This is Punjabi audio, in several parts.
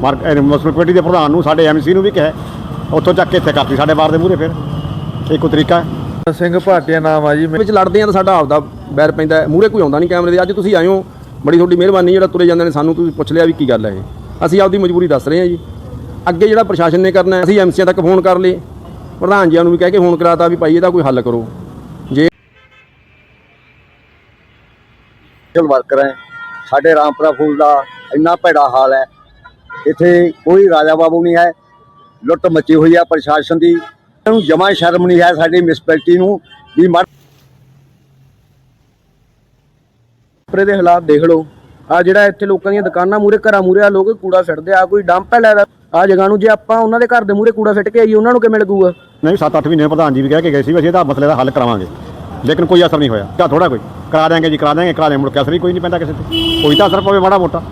ਮਾਰਕ ਮੁਸਲਿਮ ਕਮੇਟੀ ਦੇ ਪ੍ਰਧਾਨ ਨੂੰ ਸਾਡੇ ਐਮਸੀ ਨੂੰ ਵੀ ਕਿਹਾ। ਉੱਥੋਂ ਚੱਕ ਕੇ ਇੱਥੇ ਕਰਤੀ ਸਾਡੇ ਬਾਰ ਦੇ ਮੂਹਰੇ ਫਿਰ। ਇਹ ਕੋਈ ਤਰੀਕਾ ਹੈ। ਸਿੰਘ ਭਾਟੀਆ ਨਾਮ ਆ ਜੀ। ਵਿੱਚ ਲੜਦੇ ਆ ਤਾਂ ਸਾਡਾ ਆਪਦਾ ਬੈਰ ਪੈਂਦਾ ਮੂਰੇ ਕੋਈ ਆਉਂਦਾ ਨਹੀਂ ਕੈਮਰੇ ਦੇ। ਅੱਜ ਤੁਸੀਂ ਆਏ ਹੋ ਬੜੀ ਤੁਹਾਡੀ ਮਿਹਰਬਾਨੀ ਜਿਹੜਾ ਤੁਰੇ ਜਾਂਦੇ ਨੇ ਸਾਨੂੰ ਤੁਸੀਂ ਪੁੱਛ ਲਿਆ ਵੀ ਕੀ ਗੱਲ ਹੈ ਇਹ। ਅਸੀਂ ਆਪਦੀ ਮਜਬੂਰੀ ਦੱਸ ਰਹੇ ਹਾਂ ਜੀ। ਅੱਗੇ ਜਿਹੜਾ ਪ੍ਰਸ਼ਾਸਨ ਨੇ ਕਰਨਾ ਹੈ, ਅਸੀਂ ਐਮਸੀਆਂ ਤੱਕ ਫੋਨ ਕਰ ਲਏ। ਪ੍ਰਧਾਨ ਜੀਆਂ ਨੂੰ ਵੀ ਕਹਿ ਕੇ ਫੋਨ ਕਰਾਤਾ ਵੀ ਭਾਈ ਇਹਦਾ ਕੋਈ ਹੱਲ ਕਰੋ। ਜੇ ਸੋਸ਼ਲ ਵਰਕਰ ਹੈ ਸਾਡੇ ਰਾਮਪੁਰਾ ਫੂਲ ਦਾ ਇੰਨਾ ਭੈੜਾ ਹਾਲ ਹੈ। ਇੱਥੇ ਕੋਈ ਰਾਜਾ ਬਾਬੂ ਨਹੀਂ ਹੈ। ਲੁੱਟ ਮੱਚੀ ਹੋਈ ਹੈ ਪ੍ਰਸ਼ਾਸਨ ਦੀ। ਇਹਨੂੰ ਜਮਾ ਸ਼ਰਮ ਨਹੀਂ ਹੈ ਸਾਡੀ ਮਿਸਪੈਲਿਟੀ ਨੂੰ ਵੀ ਮਰ ਉੱਪਰੇ ਦੇ ਹਾਲਾਤ ਦੇਖ ਲਓ। ਆ ਜਿਹੜਾ ਇੱਥੇ ਲੋਕਾਂ ਦੀਆਂ ਦੁਕਾਨਾਂ ਮੂਰੇ ਘਰਾਂ ਮੂਰੇ ਆ ਲੋਕ ਕੂੜਾ ਫਿੱਟਦੇ ਆ ਕੋਈ ਡੰਪ ਹੈ ਲੈਦਾ ਆ ਜਗ੍ਹਾ ਨੂੰ ਜੇ ਆਪਾਂ ਉਹਨਾਂ ਦੇ ਘਰ ਦੇ ਮੂਰੇ ਕੂੜਾ ਫਿੱਟ ਕੇ ਆਈਏ ਉਹਨਾਂ ਨੂੰ ਕਿਵੇਂ ਲੱਗੂਗਾ? ਨਹੀਂ 7-8 ਮਹੀਨੇ ਪ੍ਰਧਾਨ ਜੀ ਵੀ ਕਹਿ ਕੇ ਗਏ ਸੀ ਵੀ ਅਸੀਂ ਇਹਦਾ ਮਸਲੇ ਦਾ ਹੱਲ ਕਰਾਵਾਂਗੇ। ਲੇਕਿਨ ਕੋਈ ਅਸਰ ਨਹੀਂ ਹੋਇਆ। ਕਿਆ ਥੋੜਾ ਕੋਈ। ਕਰਾ ਦਿਆਂਗੇ ਜੀ ਕਰਾ ਦਿਆਂਗੇ ਕਰਾ ਦਿਆਂਗੇ। ਮੁੜ ਕੇ ਅਸਰ ਹੀ ਕੋਈ ਨਹੀਂ ਪੈਂਦਾ ਕਿਸੇ ਤੇ। ਕੋਈ ਤਾਂ ਅਸਰ ਪਵੇ ਮਾੜਾ ਮੋਟਾ।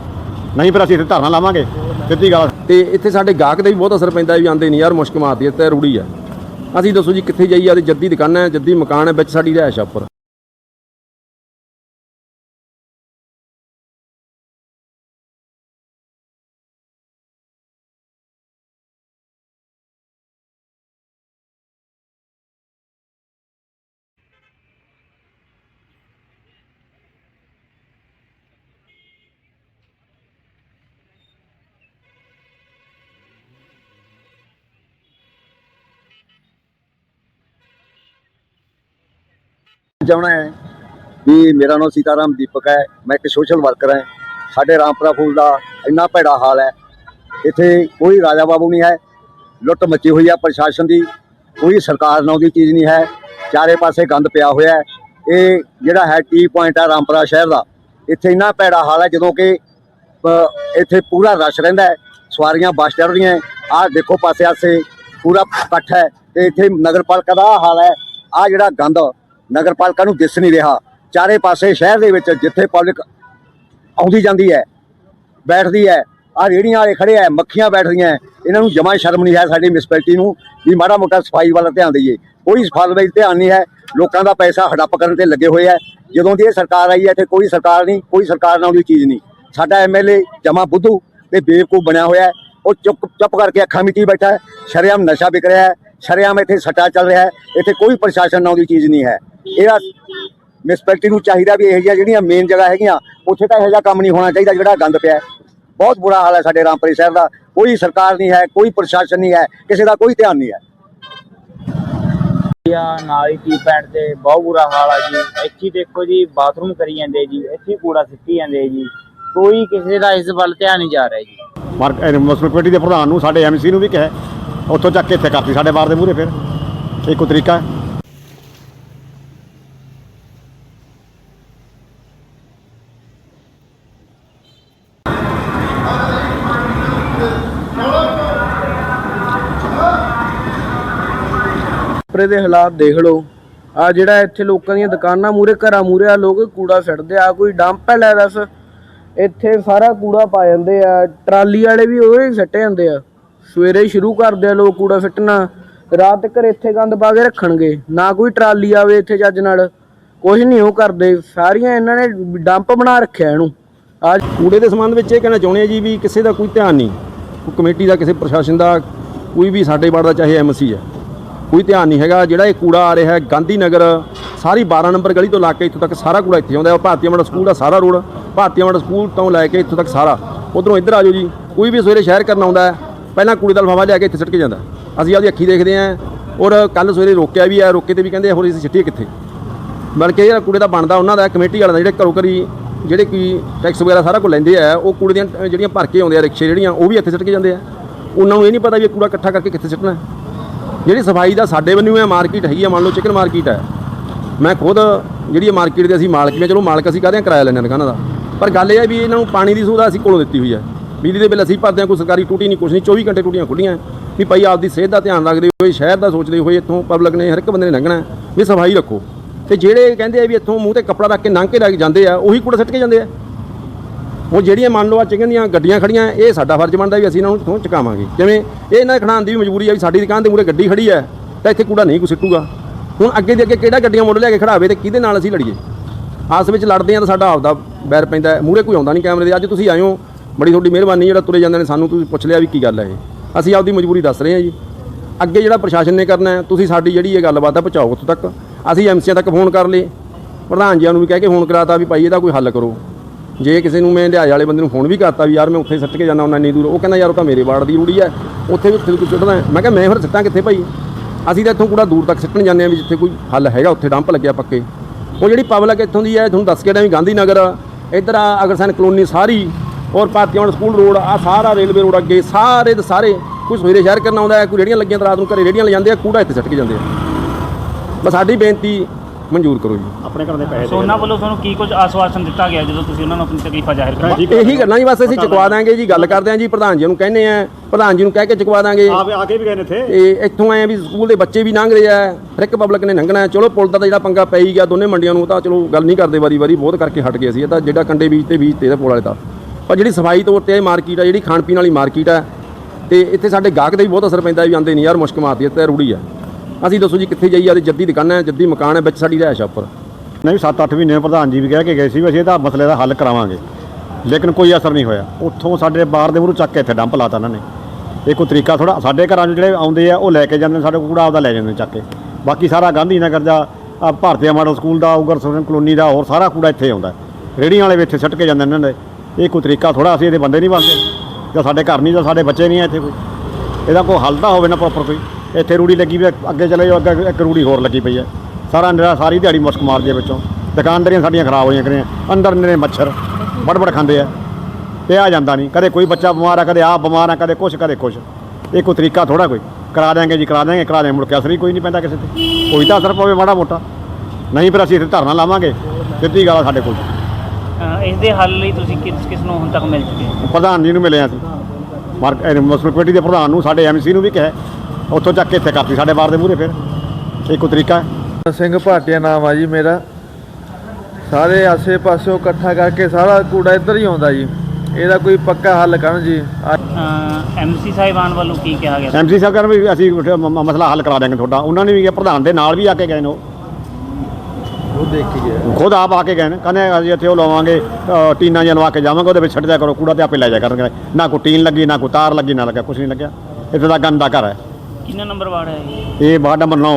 ਨਹੀਂ, ਫਿਰ ਅਸੀਂ ਇੱਥੇ ਧਰਨਾ ਲਾਵਾਂਗੇ। ਸਿੱਧੀ ਗੱਲ। ਤੇ ਇੱਥੇ ਸਾਡੇ ਗਾਹਕ ਦੇ ਵੀ ਬਹੁਤ ਅਸਰ ਪੈਂਦਾ ਵੀ ਆਂਦੇ ਨਹੀਂ ਯਾਰ, ਮੁਸ਼ਕ ਮਾਰਦੀ ਹੈ ਤੇ ਰੂੜੀ ਹੈ। ਅਸੀਂ ਦੱਸੋ ਜੀ ਕਿੱਥੇ ਜਾਈਏ ਤੇ ਜੱਦੀ ਦੁਕਾਨਾਂ ਹੈ, ਜੱਦੀ ਮਕਾਨ ਹੈ, ਵਿੱਚ ਸਾਡੀ ਰਿਹਾਇਸ਼ ਆ ਉੱਪਰ। ਚਾਹਣਾ ਹੈ ਵੀ ਮੇਰਾ ਨਾਮ ਸੀਤਾਰਾਮ ਦੀਪਕ ਹੈ, ਮੈਂ ਇੱਕ ਸੋਸ਼ਲ ਵਰਕਰ ਹਾਂ। ਸਾਡੇ ਰਾਮਪੁਰਾ ਫੂਲ ਦਾ ਇੰਨਾ ਭੈੜਾ ਹਾਲ ਹੈ। ਇੱਥੇ ਕੋਈ ਰਾਜਾ ਬਾਬੂ ਨਹੀਂ ਹੈ। ਲੁੱਟ ਮੱਚੀ ਹੋਈ ਹੈ ਪ੍ਰਸ਼ਾਸਨ ਦੀ। ਕੋਈ ਸਰਕਾਰ ਨਾਮ ਦੀ ਚੀਜ਼ ਨਹੀਂ ਹੈ। ਚਾਰੇ ਪਾਸੇ ਗੰਦ ਪਿਆ ਹੋਇਆ ਹੈ। ਇਹ ਜਿਹੜਾ ਹੈ ਟੀ ਪੁਆਇੰਟ ਹੈ ਰਾਮਪੁਰਾ ਸ਼ਹਿਰ ਦਾ। ਇੱਥੇ ਇੰਨਾ ਭੈੜਾ ਹਾਲ ਹੈ, ਜਦੋਂ ਕਿ ਇੱਥੇ ਪੂਰਾ ਰਸ਼ ਰਹਿੰਦਾ ਹੈ। ਸਵਾਰੀਆਂ, ਬੱਸ ਚੜ੍ਹ ਰਹੀਆਂ ਆਹ ਦੇਖੋ ਪਾਸੇ ਆਸੇ ਪੂਰਾ ਇਕੱਠ ਹੈ ਤੇ ਇੱਥੇ ਨਗਰਪਾਲਿਕਾ ਦਾ ਆਹ ਹਾਲ ਹੈ। ਆ ਜਿਹੜਾ ਗੰਦ ਨਗਰਪਾਲਿਕਾ ਨੂੰ ਦਿਸ ਨਹੀਂ ਰਿਹਾ। ਚਾਰੇ ਪਾਸੇ ਸ਼ਹਿਰ ਦੇ ਵਿੱਚ ਜਿੱਥੇ ਪਬਲਿਕ ਆਉਂਦੀ ਜਾਂਦੀ ਹੈ, ਬੈਠਦੀ ਹੈ ਆ ਰੇੜੀਆਂ ਵਾਲੇ ਖੜੇ ਆ ਮੱਖੀਆਂ ਬੈਠ ਰਹੀਆਂ ਇਹਨਾਂ ਨੂੰ ਜਮਾ ਸ਼ਰਮ ਨਹੀਂ ਹੈ ਸਾਡੀ ਮਿਸਪੈਲਿਟੀ ਨੂੰ ਵੀ ਮਾੜਾ ਮੋਟਾ ਸਫ਼ਾਈ ਵੱਲ ਧਿਆਨ ਦਈਏ। ਕੋਈ ਸਫ਼ਾਈ ਵੱਲ ਧਿਆਨ ਨਹੀਂ ਹੈ, ਲੋਕਾਂ ਦਾ ਪੈਸਾ ਹੜੱਪ ਕਰਨ ਤੇ ਲੱਗੇ ਹੋਏ ਹੈ। ਜਦੋਂ ਦੀ ਇਹ ਸਰਕਾਰ ਆਈ ਹੈ, ਇੱਥੇ ਕੋਈ ਸਰਕਾਰ ਨਹੀਂ, ਕੋਈ ਸਰਕਾਰ ਨਾਲ ਦੀ ਚੀਜ਼ ਨਹੀਂ। ਸਾਡਾ ਐਮਐਲਏ ਜਮਾ ਬੁੱਧੂ ਤੇ ਬੇਵਕੂਫ ਬਣਿਆ ਹੋਇਆ ਉਹ ਚੁੱਪ ਚੁੱਪ ਕਰਕੇ ਅੱਖਾਂ ਮਿੱਟੀ ਬੈਠਾ ਹੈ, ਸ਼ਰੇਆਮ ਨਸ਼ਾ ਵਿਕ ਰਿਹਾ ਹੈ। ਸ਼ਰੇਆਮ ਇੱਥੇ ਸੱਟਾ ਚੱਲ ਰਿਹਾ ਹੈ ਇੱਥੇ ਕੋਈ ਪ੍ਰਸ਼ਾਸਨ ਨਾਲ ਦੀ ਚੀਜ਼ ਨਹੀਂ ਹੈ। ਇਹਦਾ ਮਿਸਪੈਲਿਟੀ ਨੂੰ ਚਾਹੀਦਾ ਵੀ ਇਹ ਜਿਹੜੀਆਂ ਮੇਨ ਜਗ੍ਹਾ ਹੈਗੀਆਂ ਉੱਥੇ ਤਾਂ ਇਹੋ ਜਿਹਾ ਕੰਮ ਨਹੀਂ ਹੋਣਾ ਚਾਹੀਦਾ ਜਿਹੜਾ ਗੰਦ ਪਿਆ ਹੈ। ਬਹੁਤ ਬੁਰਾ ਹਾਲ ਹੈ ਸਾਡੇ ਰਾਮਪੁਰੀ ਸ਼ਹਿਰ ਦਾ। ਕੋਈ ਸਰਕਾਰ ਨਹੀਂ ਹੈ ਕੋਈ ਪ੍ਰਸ਼ਾਸਨ ਨਹੀਂ ਹੈ ਕਿਸੇ ਦਾ ਕੋਈ ਧਿਆਨ ਨਹੀਂ ਹੈ। ਆ ਨਾਲ ਹੀ ਟੀ ਪੈਂਟ ਤੇ ਬਹੁਤ ਬੁਰਾ ਹਾਲ ਆ ਜੀ। ਇੱਥੇ ਦੇਖੋ ਜੀ ਬਾਥਰੂਮ ਕਰੀ ਜਾਂਦੇ ਜੀ ਇੱਥੇ ਕੂੜਾ ਸਿੱਟੀ ਜਾਂਦੇ ਜੀ। ਕੋਈ ਕਿਸੇ ਦਾ ਇਸ ਵੱਲ ਧਿਆਨ ਨਹੀਂ ਜਾ ਰਿਹਾ ਜੀ। ਮਾਰਕ ਮੁਸਲਿਮ ਕਮੇਟੀ ਦੇ ਪ੍ਰਧਾਨ ਨੂੰ ਸਾਡੇ ਐਮਸੀ ਨੂੰ ਵੀ ਕਿਹਾ ਉੱਥੋਂ ਚੱਕ ਕੇ ਇੱਥੇ ਕਰਤੀ, ਸਾਡੇ ਬਾਰ ਦੇ ਮੂਹਰੇ ਫਿਰ। ਇਹ ਕੋਈ ਤਰੀਕਾ। ਹੈ ਉੱਪਰੇ ਦੇ ਹਾਲਾਤ ਦੇਖ ਲਓ। ਆ ਜਿਹੜਾ ਇੱਥੇ ਲੋਕਾਂ ਦੀਆਂ ਦੁਕਾਨਾਂ ਮੂਰੇ ਘਰਾਂ ਮੂਰੇ ਆ ਲੋਕ ਕੂੜਾ ਫਿੱਟਦੇ ਆ ਕੋਈ ਡੰਪ ਹੈ ਲੈ ਦੱਸ। ਇੱਥੇ ਸਾਰਾ ਕੂੜਾ ਪਾ ਜਾਂਦੇ ਆ, ਟਰਾਲੀ ਵਾਲੇ ਵੀ ਉਹ ਹੀ ਸਿੱਟ ਜਾਂਦੇ ਆ। ਸਵੇਰੇ ਹੀ ਸ਼ੁਰੂ ਕਰਦੇ ਆ ਲੋਕ ਕੂੜਾ ਫਿੱਟਣਾ ਰਾਤ ਤੱਕ ਇੱਥੇ ਗੰਦ ਪਾ ਕੇ ਰੱਖਣਗੇ, ਨਾ ਕੋਈ ਟਰਾਲੀ ਆਵੇ ਇੱਥੇ ਚੱਜ ਨਾਲ ਕੁਝ ਨਹੀਂ ਉਹ ਕਰਦੇ, ਸਾਰੀਆਂ ਇਹਨਾਂ ਨੇ ਡੰਪ ਬਣਾ ਰੱਖਿਆ ਇਹਨੂੰ। ਅੱਜ ਕੂੜੇ ਦੇ ਸੰਬੰਧ ਵਿੱਚ ਇਹ ਕਹਿਣਾ ਚਾਹੁੰਦੇ ਆ ਜੀ ਵੀ ਕਿਸੇ ਦਾ ਕੋਈ ਧਿਆਨ ਨਹੀਂ ਕਮੇਟੀ ਦਾ, ਕਿਸੇ ਪ੍ਰਸ਼ਾਸਨ ਦਾ, ਕੋਈ ਵੀ ਸਾਡੇ ਵਾਰਡ ਦਾ, ਚਾਹੇ ਐਮਸੀ ਹੈ, ਕੋਈ ਧਿਆਨ ਨਹੀਂ ਹੈਗਾ, ਜਿਹੜਾ ਇਹ ਕੂੜਾ ਆ ਰਿਹਾ ਹੈ ਗਾਂਧੀ ਨਗਰ ਸਾਰੀ 12 ਨੰਬਰ ਗਲੀ ਤੋਂ ਲਾ ਕੇ ਇੱਥੋਂ ਤੱਕ ਸਾਰਾ ਕੂੜਾ ਇੱਥੇ ਆਉਂਦਾ ਹੈ ਭਾਰਤੀ ਮੰਡਲ ਸਕੂਲ ਦਾ ਸਾਰਾ ਰੋਡ ਭਾਰਤੀ ਮੰਡਲ ਸਕੂਲ ਤੋਂ ਲੈ ਕੇ ਇੱਥੋਂ ਤੱਕ ਸਾਰਾ। ਉਧਰੋਂ ਇੱਧਰ ਆ ਜਾਓ ਜੀ, ਕੋਈ ਵੀ ਸਵੇਰੇ ਸ਼ਹਿਰ ਕਰਨ ਆਉਂਦਾ ਹੈ ਪਹਿਲਾਂ ਕੂੜੇ ਦਾ ਲਫਾਫਾ ਲਿਆ ਕੇ ਇੱਥੇ ਸਿੱਟ ਕੇ ਜਾਂਦਾ। ਅਸੀਂ ਆਪਦੀ ਅੱਖੀ ਦੇਖਦੇ ਆਂ ਔਰ ਕੱਲ ਸਵੇਰੇ ਰੋਕਿਆ ਵੀ ਆ, ਰੋਕੇ ਤੇ ਵੀ ਕਹਿੰਦੇ ਹੋਰ ਅਸੀਂ ਸਿੱਟੀਏ ਕਿੱਥੇ? ਬਲਕਿ ਜਿਹੜਾ ਕੂੜੇ ਦਾ ਬਣਦਾ, ਉਹਨਾਂ ਦਾ, ਕਮੇਟੀ ਵਾਲਿਆਂ ਦਾ, ਜਿਹੜੇ ਘਰੋਂ ਘਰੀ ਜਿਹੜੇ ਕੀ ਟੈਕਸ ਵਗੈਰਾ ਸਾਰਾ ਕੁਝ ਲੈਂਦੇ ਆ, ਉਹ ਕੂੜੇ ਦੀਆਂ ਜਿਹੜੀਆਂ ਭਰ ਕੇ ਆਉਂਦੇ ਆ ਰਿਕਸ਼ੇ ਜਿਹੜੀਆਂ, ਉਹ ਵੀ ਇੱਥੇ ਸਿੱਟ ਕੇ ਜਾਂਦੇ ਆ। ਉਹਨਾਂ ਨੂੰ ਇਹ ਨਹੀਂ ਪਤਾ ਵੀ ਇਹ ਕੂੜਾ ਇਕੱਠਾ ਕਰਕੇ ਕਿੱਥੇ ਸਿੱਟਣਾ। ਜਿਹੜੀ ਸਫ਼ਾਈ ਦਾ ਸਾਡੇ ਵੱਲੋਂ ਹੈ ਮਾਰਕੀਟ ਹੈਗੀ ਆ, ਮੰਨ ਲਓ ਚਿਕਨ ਮਾਰਕੀਟ ਹੈ। ਮੈਂ ਖੁਦ ਜਿਹੜੀ ਮਾਰਕੀਟ ਦੇ ਅਸੀਂ ਮਾਲਕ ਵੀ ਚਲੋ ਮਾਲਕ ਅਸੀਂ ਕਾਹਦੇ ਕਿਰਾਇਆ ਲੈਂਦੇ ਹਾਂ ਦੁਕਾਨਾਂ ਦਾ। ਪਰ ਗੱਲ ਇਹ ਹੈ ਵੀ ਇਹਨਾਂ ਨੂੰ ਪਾਣੀ ਦੀ ਸੁਵਿਧਾ ਅਸੀਂ ਕੋਲੋਂ ਦਿੱਤੀ ਹੋਈ ਹੈ ਬਿਜਲੀ ਦੇ ਬਿੱਲ ਅਸੀਂ ਭਰਦੇ ਹਾਂ, ਕੋਈ ਸਰਕਾਰੀ ਟੂਟੀ ਨਹੀਂ, ਕੁਛ ਨਹੀਂ 24 ਘੰਟੇ ਟੂਟੀਆਂ ਖੁੱਲੀਆਂ ਵੀ ਭਾਈ ਆਪਦੀ ਸਿਹਤ ਦਾ ਧਿਆਨ ਰੱਖਦੇ ਹੋਏ, ਸ਼ਹਿਰ ਦਾ ਸੋਚਦੇ ਹੋਏ ਇੱਥੋਂ ਪਬਲਿਕ ਨੇ ਹਰ ਇੱਕ ਬੰਦੇ ਨੇ ਲੰਘਣਾ ਵੀ ਸਫ਼ਾਈ ਰੱਖੋ। ਤੇ ਜਿਹੜੇ ਕਹਿੰਦੇ ਆ ਵੀ ਇੱਥੋਂ ਮੂੰਹ ਤੇ ਕੱਪੜਾ ਰੱਖ ਕੇ ਲੰਘ ਕੇ ਲੈ ਜਾਂਦੇ ਆ, ਉਹੀ ਕੂੜਾ ਸਿੱਟ ਕੇ ਜਾਂਦੇ ਆ। ਉਹ ਜਿਹੜੀਆਂ ਮੰਨ ਲਓ ਆ ਚਿਕਨ ਦੀਆਂ ਗੱਡੀਆਂ ਖੜੀਆਂ, ਇਹ ਸਾਡਾ ਫਰਜ਼ ਬਣਦਾ ਵੀ ਅਸੀਂ ਇਹਨਾਂ ਨੂੰ ਇੱਥੋਂ ਚੁਕਾਵਾਂਗੇ। ਜਿਵੇਂ ਇਹ ਇਹਨਾਂ ਖੜਾਉਣ ਦੀ ਵੀ ਮਜਬੂਰੀ ਆ ਵੀ ਸਾਡੀ ਦੁਕਾਨ ਦੇ ਮੂਹਰੇ ਗੱਡੀ ਖੜੀ ਹੈ, ਤਾਂ ਇੱਥੇ ਕੂੜਾ ਨਹੀਂ ਕੋ ਸਿੱਟੂਗਾ। ਹੁਣ ਅੱਗੇ ਦੇ ਅੱਗੇ ਕਿਹੜਾ ਗੱਡੀਆਂ ਮੁੱਲ ਲਿਆ ਕੇ ਖੜਾਵੇ ਤੇ ਕਿਹਦੇ ਨਾਲ ਅਸੀਂ ਲੜੀਏ? ਆਸ ਵਿੱਚ ਲੜਦੇ ਆ ਤਾਂ ਸਾਡਾ ਆਪਦਾ ਬੈਰ ਪੈਂਦਾ ਮੂਹਰੇ ਕੋਈ ਆਉਂਦਾ ਨਹੀਂ ਕੈਮਰੇ ਦੇ, ਅੱਜ ਤੁਸੀਂ ਆਏ ਹੋ ਬੜੀ ਤੁਹਾਡੀ ਮਿਹਰਬਾਨੀ ਜਿਹੜਾ ਤੁਰੇ ਜਾਂਦੇ ਨੇ ਸਾਨੂੰ, ਤੁਸੀਂ ਪੁੱਛ ਲਿਆ ਵੀ ਕੀ ਗੱਲ ਹੈ ਇਹ। ਅਸੀਂ ਆਪਦੀ ਮਜਬੂਰੀ ਦੱਸ ਰਹੇ ਹਾਂ ਜੀ। ਅੱਗੇ ਜਿਹੜਾ ਪ੍ਰਸ਼ਾਸਨ ਨੇ ਕਰਨਾ ਹੈ, ਤੁਸੀਂ ਸਾਡੀ ਜਿਹੜੀ ਇਹ ਗੱਲਬਾਤ ਹੈ, ਪਹੁੰਚਾਓ ਉੱਥੋਂ ਤੱਕ। ਅਸੀਂ ਐਮਸੀਆਂ ਤੱਕ ਫੋਨ ਕਰ ਲਏ। ਪ੍ਰਧਾਨ ਜੀਆਂ ਨੂੰ ਵੀ ਕਹਿ ਕੇ ਫੋਨ ਕਰਾਤਾ ਵੀ ਭਾਈ ਇਹਦਾ ਕੋਈ ਹੱਲ ਕਰੋ। ਜੇ ਕਿਸੇ ਨੂੰ ਮੈਂ ਲਿਹਾਜ਼ ਵਾਲੇ ਬੰਦੇ ਨੂੰ ਫੋਨ ਵੀ ਕਰਤਾ ਵੀ, ਯਾਰ ਮੈਂ ਉੱਥੇ ਸੱਟ ਕੇ ਜਾਣਾ ਉਹਨਾਂ ਇੰਨੀ ਦੂਰ। ਉਹ ਕਹਿੰਦਾ, ਯਾਰ ਉਹ ਤਾਂ ਮੇਰੇ ਵਾਰਡ ਦੀ ਰੂੜੀ ਹੈ। ਉੱਥੇ ਵੀ ਉੱਥੇ ਕੋਈ ਮੈਂ ਕਿਹਾ, ਮੈਂ ਫਿਰ ਸਿੱਟਾਂ ਕਿੱਥੇ ਭਾਈ? ਅਸੀਂ ਤਾਂ ਇੱਥੋਂ ਕੂੜਾ ਦੂਰ ਤੱਕ ਸਿੱਟਣ ਜਾਂਦੇ ਆ ਵੀ ਜਿੱਥੇ ਕੋਈ ਹੱਲ ਹੈਗਾ, ਉੱਥੇ ਡੰਪ ਲੱਗਿਆ ਪੱਕੇ। ਉਹ ਜਿਹੜੀ ਪਬਲਿਕ ਇੱਥੋਂ ਦੀ ਹੈ, ਤੁਹਾਨੂੰ ਦੱਸ ਕੇ ਡਾ ਵੀ ਗਾਂਧੀ ਨਗਰ ਇੱਧਰ ਆ ਅਗਰਸੈਨ ਕਲੋਨੀ ਸਾਰੀ। ਔਰ ਭਾਰਤੀਆਣ ਸਕੂਲ ਰੋਡ ਆ ਸਾਰਾ ਰੇਲਵੇ ਰੋਡ ਅੱਗੇ ਸਾਰੇ ਦੇ ਸਾਰੇ ਕੋਈ ਸਵੇਰੇ ਸ਼ਹਿਰ ਕਰਨ ਆਉਂਦਾ ਹੈ ਕੋਈ ਰੇੜੀਆਂ ਲੱਗੀਆਂ ਤਾਂ ਰਾਤ ਨੂੰ ਘਰੇ ਰੇੜੀਆਂ ਲੈ ਜਾਂਦੇ ਆ ਕੂੜਾ ਇੱਥੇ ਸਿੱਟ ਕੇ ਜਾਂਦੇ ਆ। ਬਸ ਸਾਡੀ ਬੇਨਤੀ ਮਨਜ਼ੂਰ ਕਰੋ ਜੀ। ਆਪਣੇ ਘਰ ਦੇ ਪੈਸੇ ਸੋ ਉਹਨਾਂ ਵੱਲੋਂ ਤੁਹਾਨੂੰ ਕੀ ਕੁਝ ਆਸਵਾਸਨ ਦਿੱਤਾ ਗਿਆ ਜਦੋਂ ਤੁਸੀਂ ਉਹਨਾਂ ਨੂੰ ਆਪਣੀ ਤਕਲੀਫਾਂ ਜ਼ਾਹਿਰ ਹੈ। ਇਹੀ ਗੱਲਾਂ ਜੀ ਬਸ ਅਸੀਂ ਚੁਕਵਾ ਦਾਂਗੇ ਜੀ ਗੱਲ ਕਰਦੇ ਆਂ ਜੀ ਪ੍ਰਧਾਨ ਜੀ ਨੂੰ ਕਹਿੰਦੇ ਆ ਪ੍ਰਧਾਨ ਜੀ ਨੂੰ ਕਹਿ ਕੇ ਚੁਕਵਾ ਦਾਂਗੇ। ਆ ਆ ਕੇ ਵੀ ਗਏ ਨੇ ਇੱਥੇ? ਤੇ ਇੱਥੋਂ ਆਏ ਆ ਵੀ ਸਕੂਲ ਦੇ ਬੱਚੇ ਵੀ ਲੰਘ ਰਹੇ ਆ ਹਰ ਇੱਕ ਪਬਲਿਕ ਨੇ ਲੰਘਣਾ ਚਲੋ ਪੁਲ ਦਾ ਤਾਂ ਜਿਹੜਾ ਪੰਗਾ ਪੈ ਹੀ ਗਿਆ ਦੋਨੇ ਮੰਡੀਆਂ ਨੂੰ ਤਾਂ ਚਲੋ ਗੱਲ ਨਹੀਂ ਕਰਦੇ ਵਾਰੀ ਵਾਰੀ ਬਹੁਤ ਕਰਕੇ ਹਟ ਗਏ ਸੀ ਇਹ ਤਾਂ ਜਿਹੜਾ ਕੰਡੇ ਬੀਜ ਤੇ ਬੀਜ ਤੇ ਇਹਦਾ ਪੁਲ ਵਾਲੇ ਦਾ ਪਰ ਜਿਹੜੀ ਸਫ਼ਾਈ ਤੌਰ ਤੇ ਇਹ ਮਾਰਕੀਟ ਆ, ਜਿਹੜੀ ਖਾਣ ਪੀਣ ਵਾਲੀ ਮਾਰਕੀਟ ਆ, ਤੇ ਇੱਥੇ ਸਾਡੇ ਗਾਹਕ ਦੇ ਵੀ ਬਹੁਤ ਅਸਰ ਪੈਂਦਾ ਵੀ ਆਂਦੇ ਨਹੀਂ ਯਾਰ, ਮੁਸ਼ਕ ਮਾਰਦੀ ਹੈ ਤੇ ਰੂੜੀ ਆ। ਅਸੀਂ ਦੱਸੋ ਜੀ ਕਿੱਥੇ ਜਾਈਏ ਤੇ ਜੱਦੀ ਦੁਕਾਨ ਹੈ ਜੱਦੀ ਮਕਾਨ ਹੈ ਵਿੱਚ ਸਾਡੀ ਰਿਹਾਇਸ਼ ਆ ਉੱਪਰ। ਨਹੀਂ 7-8 ਮਹੀਨੇ ਪ੍ਰਧਾਨ ਜੀ ਵੀ ਕਹਿ ਕੇ ਗਏ ਸੀ ਵੀ ਅਸੀਂ ਇਹਦਾ ਮਸਲੇ ਦਾ ਹੱਲ ਕਰਾਵਾਂਗੇ, ਲੇਕਿਨ ਕੋਈ ਅਸਰ ਨਹੀਂ ਹੋਇਆ। ਉੱਥੋਂ ਸਾਡੇ ਬਾਹਰ ਦੇ ਮੂਹਰੋਂ ਚੱਕ ਕੇ ਇੱਥੇ ਡੰਪ ਲਾਤਾ ਇਹਨਾਂ ਨੇ। ਇਹ ਕੋਈ ਤਰੀਕਾ ਥੋੜਾ ਸਾਡੇ ਘਰਾਂ 'ਚ ਜਿਹੜੇ ਆਉਂਦੇ ਆ, ਉਹ ਲੈ ਕੇ ਜਾਂਦੇ ਨੇ, ਸਾਡੇ ਕੂੜਾ ਆਪਦਾ ਲੈ ਜਾਂਦੇ ਨੇ ਚੱਕ ਕੇ। ਬਾਕੀ ਸਾਰਾ ਗਾਂਧੀ ਨਗਰ ਦਾ ਆ ਭਾਰਤੀਆ ਮਾਡਲ ਸਕੂਲ ਦਾ, ਉਗਰ ਸੋਰਨ ਕਲੋਨੀ ਦਾ, ਹੋਰ ਸਾਰਾ ਕੂੜਾ ਇੱਥੇ ਆਉਂਦਾ। ਰੇੜੀਆਂ ਵਾਲੇ ਵੀ ਇੱਥੇ ਸੱਟ ਕੇ ਜਾਂਦੇ ਨੇ ਇਹਨਾਂ ਦੇ। ਇਹ ਕੋਈ ਤਰੀਕਾ ਥੋੜਾ ਅਸੀਂ ਇਹਦੇ ਬੰਦੇ ਨਹੀਂ ਬਣਦੇ। ਜਾਂ ਸਾਡੇ ਘਰ ਨਹੀਂ ਜਾਂ ਸਾਡੇ ਬੱਚੇ ਨਹੀਂ ਆ ਇੱਥੇ ਕੋਈ। ਇਹਦਾ ਕੋਈ ਹੱਲ ਤਾਂ ਹੋਵੇ ਨਾ ਪ੍ਰੋਪਰ ਕੋਈ। ਇੱਥੇ ਰੂੜੀ ਲੱਗੀ ਵੀ ਅੱਗੇ ਚਲੇ ਜਾਓ, ਅੱਗੇ ਇੱਕ ਰੂੜੀ ਹੋਰ ਲੱਗੀ ਪਈ ਹੈ ਸਾਰਾ ਨਿਰਾ ਸਾਰੀ ਦਿਹਾੜੀ ਮੁਸਕ ਮਾਰਦੀ ਹੈ ਵਿੱਚੋਂ। ਦੁਕਾਨਦਾਰੀਆਂ ਸਾਡੀਆਂ ਖਰਾਬ ਹੋਈਆਂ ਕਰੀਆਂ। ਅੰਦਰ ਨਿਰੇ ਮੱਛਰ, ਬੜਬੜ ਖਾਂਦੇ ਆ। ਪਿਆ ਜਾਂਦਾ ਨਹੀਂ। ਕਦੇ ਕੋਈ ਬੱਚਾ ਬਿਮਾਰ ਆ, ਕਦੇ ਆਪ ਬਿਮਾਰ ਆ, ਕਦੇ ਕੁਛ ਕਦੇ ਕੁਛ। ਇਹ ਕੋਈ ਤਰੀਕਾ ਥੋੜਾ ਕੋਈ। ਕਰਾ ਦਿਆਂਗੇ ਜੀ, ਕਰਾ ਦਿਆਂਗੇ ਕਰਾ ਦਿਆਂਗੇ। ਮੁੜ ਕੇ ਅਸਰ ਹੀ ਕੋਈ ਨਹੀਂ ਪੈਂਦਾ ਕਿਸੇ ਤੇ। ਕੋਈ ਤਾਂ ਅਸਰ ਪਵੇ ਮਾੜਾ ਮੋਟਾ। ਨਹੀਂ ਫਿਰ ਅਸੀਂ ਇੱਥੇ ਧਰਨਾ ਲਾਵਾਂਗੇ। ਸਿੱਧੀ ਗੱਲ ਆ ਸਾਡੇ ਕੋਲ। ਇਸ ਦੇ ਹੱਲ ਲਈ ਤੁਸੀਂ ਕਿਸ ਕਿਸ ਨੂੰ ਹੁਣ ਤੱਕ ਮਿਲ ਚੁੱਕੇ ਹੋ? ਪ੍ਰਧਾਨ ਜੀ ਨੂੰ ਮਿਲੇ ਅਸੀਂ। ਮਾਰਕ ਮੁਸਲਿਮ ਕਮੇਟੀ ਦੇ ਪ੍ਰਧਾਨ ਨੂੰ ਸਾਡੇ ਐਮਸੀ ਨੂੰ ਵੀ ਕਿਹਾ ਉੱਥੋਂ ਚੱਕ ਕੇ ਇੱਥੇ ਕਰਤੀ ਸਾਡੇ ਬਾਰ ਦੇ ਮੂਹਰੇ ਫਿਰ। ਇਹ ਕੋਈ ਤਰੀਕਾ ਹੈ? ਸਿੰਘ ਭਾਟੀਆ ਨਾਮ ਆ ਜੀ ਮੇਰਾ। ਸਾਰੇ ਆਸੇ ਪਾਸਿਓਂ ਇਕੱਠਾ ਕਰਕੇ ਸਾਰਾ ਕੂੜਾ ਇੱਧਰ ਹੀ ਆਉਂਦਾ ਜੀ। ਇਹਦਾ ਕੋਈ ਪੱਕਾ ਹੱਲ ਕਰਨ ਜੀ। ਆ- ਐਮਸੀ ਸਾਹਿਬਾਨ ਵੱਲੋਂ ਕੀ ਕਿਹਾ ਗਿਆ? ਐਮਸੀ ਸਾਹਿਬ ਕਹਿੰਦੇ ਵੀ ਅਸੀਂ ਮ- ਮ- ਮਸਲਾ ਹੱਲ ਕਰਾ ਦਿਆਂਗੇ ਤੁਹਾਡਾ। ਉਹਨਾਂ ਨੇ ਵੀ ਕਿਹਾ ਪ੍ਰਧਾਨ ਦੇ ਨਾਲ ਵੀ ਆ ਕੇ ਗਏ ਨੇ ਉਹ। ਉਹ ਦੇਖੀ ਗਿਆ। ਖੁਦ ਆਪ ਆ ਕੇ ਗਏ ਨੇ ਕਹਿੰਦੇ ਅਸੀਂ ਇੱਥੇ ਉਹ ਲਵਾਵਾਂਗੇ ਅ, ਟੀਨਾਂ ਜਿਹਾ ਲਵਾ ਕੇ ਜਾਵਾਂਗੇ ਉਹਦੇ ਵਿੱਚ ਛੱਡ ਦਿਆ ਕਰੋ ਕੂੜਾ ਤੇ ਆਪੇ ਲੈ ਜਾ ਕਰਨਗੇ। ਨਾ ਕੋਈ ਟੀਨ ਲੱਗੀ ਨਾ ਕੋਈ ਤਾਰ ਲੱਗੀ ਨਾ ਲੱਗਾ ਕੁਝ ਨਹੀਂ ਲੱਗਿਆ। ਇੱਥੇ ਦਾ ਗੰਦਾ ਘਰ ਹੈ। ਕਿੰਨਾ ਨੰਬਰ ਵਾਰਡ ਹੈ ਇਹ? ਇਹ ਵਾਰਡ ਨੰਬਰ 9